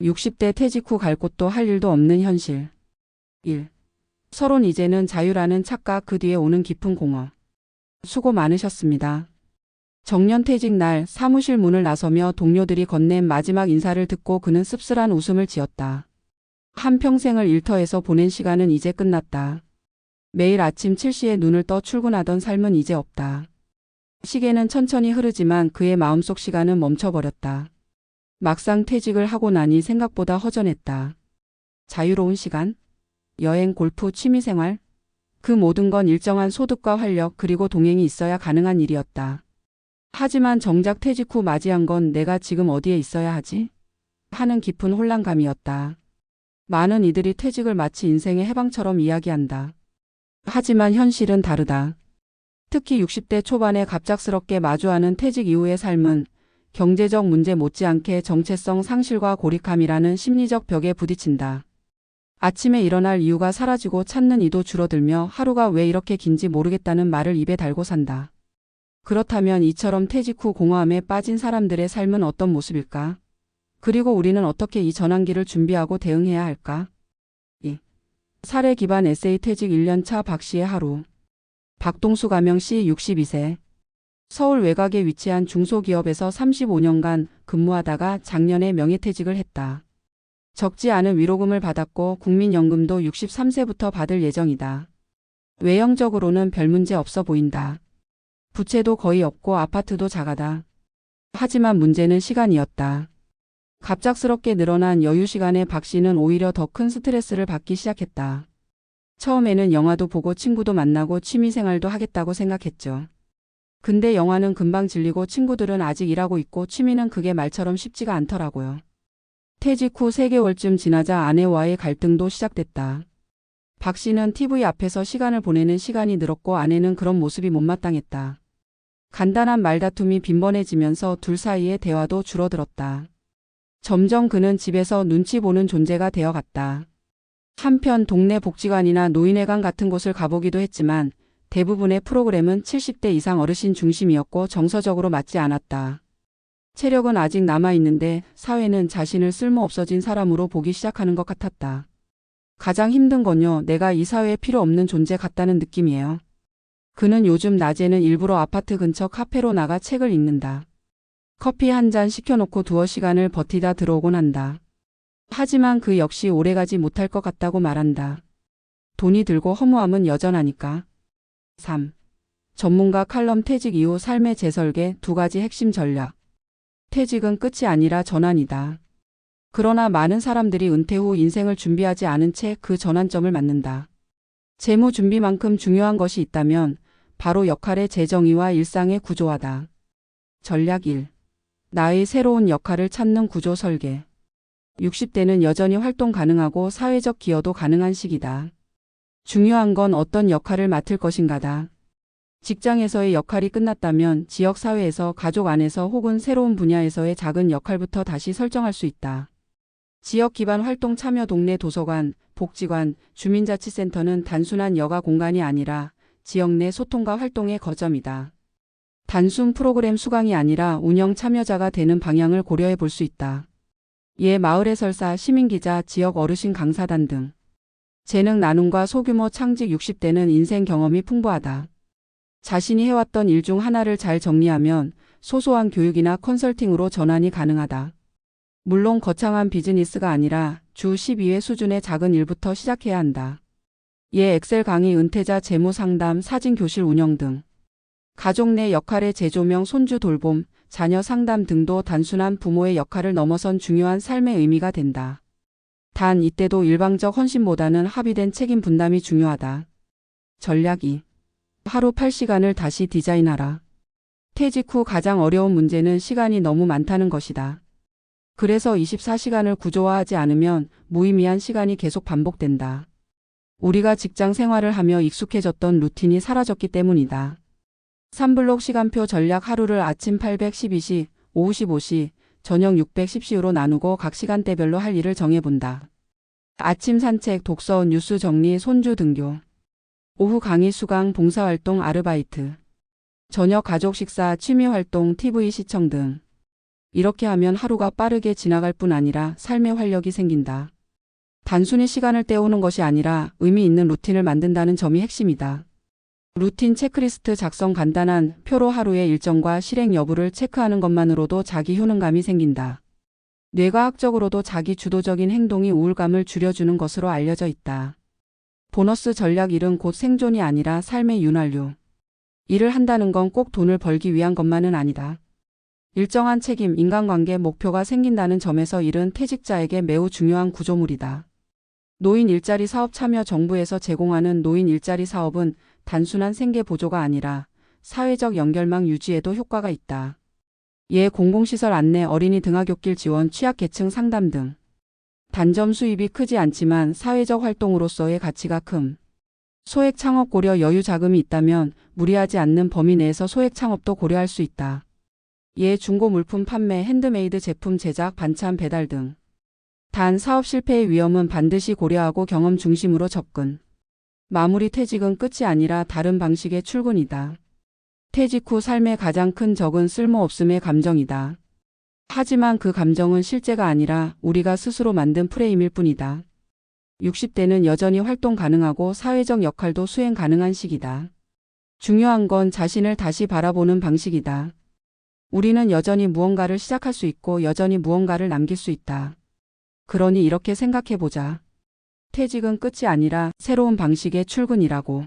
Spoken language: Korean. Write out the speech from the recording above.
60대 퇴직 후 갈 곳도 할 일도 없는 현실. 1. 서론 이제는 자유라는 착각 그 뒤에 오는 깊은 공허. 수고 많으셨습니다. 정년 퇴직 날 사무실 문을 나서며 동료들이 건넨 마지막 인사를 듣고 그는 씁쓸한 웃음을 지었다. 한평생을 일터에서 보낸 시간은 이제 끝났다. 매일 아침 7시에 눈을 떠 출근하던 삶은 이제 없다. 시계는 천천히 흐르지만 그의 마음속 시간은 멈춰버렸다. 막상 퇴직을 하고 나니 생각보다 허전했다. 자유로운 시간? 여행, 골프, 취미생활? 그 모든 건 일정한 소득과 활력 그리고 동행이 있어야 가능한 일이었다. 하지만 정작 퇴직 후 맞이한 건 내가 지금 어디에 있어야 하지? 하는 깊은 혼란감이었다. 많은 이들이 퇴직을 마치 인생의 해방처럼 이야기한다. 하지만 현실은 다르다. 특히 60대 초반에 갑작스럽게 마주하는 퇴직 이후의 삶은 경제적 문제 못지않게 정체성 상실과 고립감이라는 심리적 벽에 부딪힌다. 아침에 일어날 이유가 사라지고 찾는 이도 줄어들며 하루가 왜 이렇게 긴지 모르겠다는 말을 입에 달고 산다. 그렇다면 이처럼 퇴직 후 공허함에 빠진 사람들의 삶은 어떤 모습일까? 그리고 우리는 어떻게 이 전환기를 준비하고 대응해야 할까? 2. 사례 기반 에세이 퇴직 1년차 박 씨의 하루. 박동수 가명 씨 62세. 서울 외곽에 위치한 중소기업에서 35년간 근무하다가 작년에 명예퇴직을 했다. 적지 않은 위로금을 받았고 국민연금도 63세부터 받을 예정이다. 외형적으로는 별 문제 없어 보인다. 부채도 거의 없고 아파트도 작아다. 하지만 문제는 시간이었다. 갑작스럽게 늘어난 여유 시간에 박 씨는 오히려 더 큰 스트레스를 받기 시작했다. 처음에는 영화도 보고 친구도 만나고 취미 생활도 하겠다고 생각했죠. 근데 영화는 금방 질리고 친구들은 아직 일하고 있고 취미는 그게 말처럼 쉽지가 않더라고요. 퇴직 후 3개월쯤 지나자 아내와의 갈등도 시작됐다. 박 씨는 TV 앞에서 시간을 보내는 시간이 늘었고 아내는 그런 모습이 못마땅했다. 간단한 말다툼이 빈번해지면서 둘 사이의 대화도 줄어들었다. 점점 그는 집에서 눈치 보는 존재가 되어갔다. 한편 동네 복지관이나 노인회관 같은 곳을 가보기도 했지만 대부분의 프로그램은 70대 이상 어르신 중심이었고 정서적으로 맞지 않았다. 체력은 아직 남아있는데 사회는 자신을 쓸모없어진 사람으로 보기 시작하는 것 같았다. 가장 힘든 건요, 내가 이 사회에 필요 없는 존재 같다는 느낌이에요. 그는 요즘 낮에는 일부러 아파트 근처 카페로 나가 책을 읽는다. 커피 한 잔 시켜놓고 두어 시간을 버티다 들어오곤 한다. 하지만 그 역시 오래가지 못할 것 같다고 말한다. 돈이 들고 허무함은 여전하니까. 3. 전문가 칼럼 퇴직 이후 삶의 재설계 두 가지 핵심 전략. 퇴직은 끝이 아니라 전환이다. 그러나 많은 사람들이 은퇴 후 인생을 준비하지 않은 채 그 전환점을 맞는다. 재무 준비만큼 중요한 것이 있다면 바로 역할의 재정의와 일상의 구조화다. 전략 1. 나의 새로운 역할을 찾는 구조 설계. 60대는 여전히 활동 가능하고 사회적 기여도 가능한 시기다. 중요한 건 어떤 역할을 맡을 것인가다. 직장에서의 역할이 끝났다면 지역 사회에서 가족 안에서 혹은 새로운 분야에서의 작은 역할부터 다시 설정할 수 있다. 지역 기반 활동 참여 동네 도서관, 복지관, 주민자치센터는 단순한 여가 공간이 아니라 지역 내 소통과 활동의 거점이다. 단순 프로그램 수강이 아니라 운영 참여자가 되는 방향을 고려해 볼 수 있다. 예 마을 해설사, 시민기자, 지역 어르신 강사단 등. 재능 나눔과 소규모 창직 60대는 인생 경험이 풍부하다. 자신이 해왔던 일 중 하나를 잘 정리하면 소소한 교육이나 컨설팅으로 전환이 가능하다. 물론 거창한 비즈니스가 아니라 주 12회 수준의 작은 일부터 시작해야 한다. 예 엑셀 강의, 은퇴자 재무 상담, 사진 교실 운영 등. 가족 내 역할의 재조명, 손주 돌봄, 자녀 상담 등도 단순한 부모의 역할을 넘어선 중요한 삶의 의미가 된다. 단 이때도 일방적 헌신보다는 합의된 책임 분담이 중요하다. 전략 2. 하루 8시간을 다시 디자인하라. 퇴직 후 가장 어려운 문제는 시간이 너무 많다는 것이다. 그래서 24시간을 구조화하지 않으면 무의미한 시간이 계속 반복된다. 우리가 직장 생활을 하며 익숙해졌던 루틴이 사라졌기 때문이다. 3블록 시간표 전략 하루를 아침 812시, 오후 15시, 저녁 610시로 나누고 각 시간대별로 할 일을 정해본다. 아침 산책, 독서, 뉴스 정리, 손주 등교. 오후 강의 수강, 봉사활동, 아르바이트. 저녁 가족 식사, 취미활동, TV 시청 등. 이렇게 하면 하루가 빠르게 지나갈 뿐 아니라 삶의 활력이 생긴다. 단순히 시간을 때우는 것이 아니라 의미 있는 루틴을 만든다는 점이 핵심이다. 루틴 체크리스트 작성 간단한 표로 하루의 일정과 실행 여부를 체크하는 것만으로도 자기 효능감이 생긴다. 뇌과학적으로도 자기 주도적인 행동이 우울감을 줄여주는 것으로 알려져 있다. 보너스 전략 일은 곧 생존이 아니라 삶의 윤활유. 일을 한다는 건 꼭 돈을 벌기 위한 것만은 아니다. 일정한 책임, 인간관계, 목표가 생긴다는 점에서 일은 퇴직자에게 매우 중요한 구조물이다. 노인 일자리 사업 참여 정부에서 제공하는 노인 일자리 사업은 단순한 생계 보조가 아니라 사회적 연결망 유지에도 효과가 있다. 예 공공시설 안내, 어린이 등하굣길 지원, 취약계층 상담 등. 단점 수입이 크지 않지만 사회적 활동으로서의 가치가 큼. 소액 창업 고려 여유 자금이 있다면 무리하지 않는 범위 내에서 소액 창업도 고려할 수 있다. 예 중고 물품 판매, 핸드메이드 제품 제작, 반찬 배달 등. 단 사업 실패의 위험은 반드시 고려하고 경험 중심으로 접근. 마무리 퇴직은 끝이 아니라 다른 방식의 출근이다. 퇴직 후 삶의 가장 큰 적은 쓸모없음의 감정이다. 하지만 그 감정은 실제가 아니라 우리가 스스로 만든 프레임일 뿐이다. 60대는 여전히 활동 가능하고 사회적 역할도 수행 가능한 시기다. 중요한 건 자신을 다시 바라보는 방식이다. 우리는 여전히 무언가를 시작할 수 있고 여전히 무언가를 남길 수 있다. 그러니 이렇게 생각해 보자. 퇴직은 끝이 아니라 새로운 방식의 출근이라고.